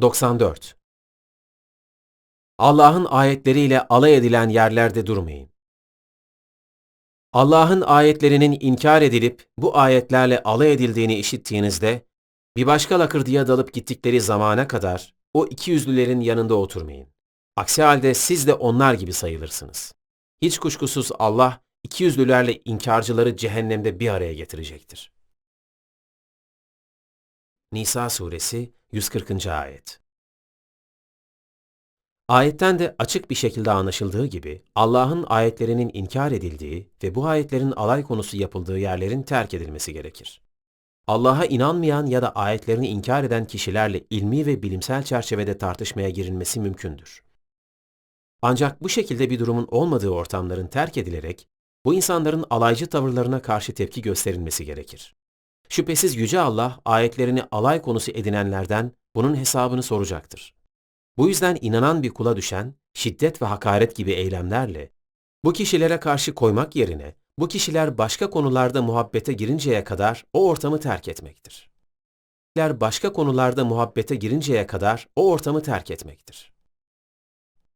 94. Allah'ın ayetleriyle alay edilen yerlerde durmayın. Allah'ın ayetlerinin inkar edilip bu ayetlerle alay edildiğini işittiğinizde bir başka lakırdıya dalıp gittikleri zamana kadar o iki yüzlülerin yanında oturmayın. Aksi halde siz de onlar gibi sayılırsınız. Hiç kuşkusuz Allah iki yüzlülerle inkarcıları cehennemde bir araya getirecektir. Nisa suresi 140. ayet. Ayetten de açık bir şekilde anlaşıldığı gibi Allah'ın ayetlerinin inkar edildiği ve bu ayetlerin alay konusu yapıldığı yerlerin terk edilmesi gerekir. Allah'a inanmayan ya da ayetlerini inkar eden kişilerle ilmi ve bilimsel çerçevede tartışmaya girilmesi mümkündür. Ancak bu şekilde bir durumun olmadığı ortamların terk edilerek bu insanların alaycı tavırlarına karşı tepki gösterilmesi gerekir. Şüphesiz Yüce Allah ayetlerini alay konusu edinenlerden bunun hesabını soracaktır. Bu yüzden inanan bir kula düşen şiddet ve hakaret gibi eylemlerle bu kişilere karşı koymak yerine bu kişiler başka konularda muhabbete girinceye kadar o ortamı terk etmektir. Başka konularda muhabbete girinceye kadar o ortamı terk etmektir.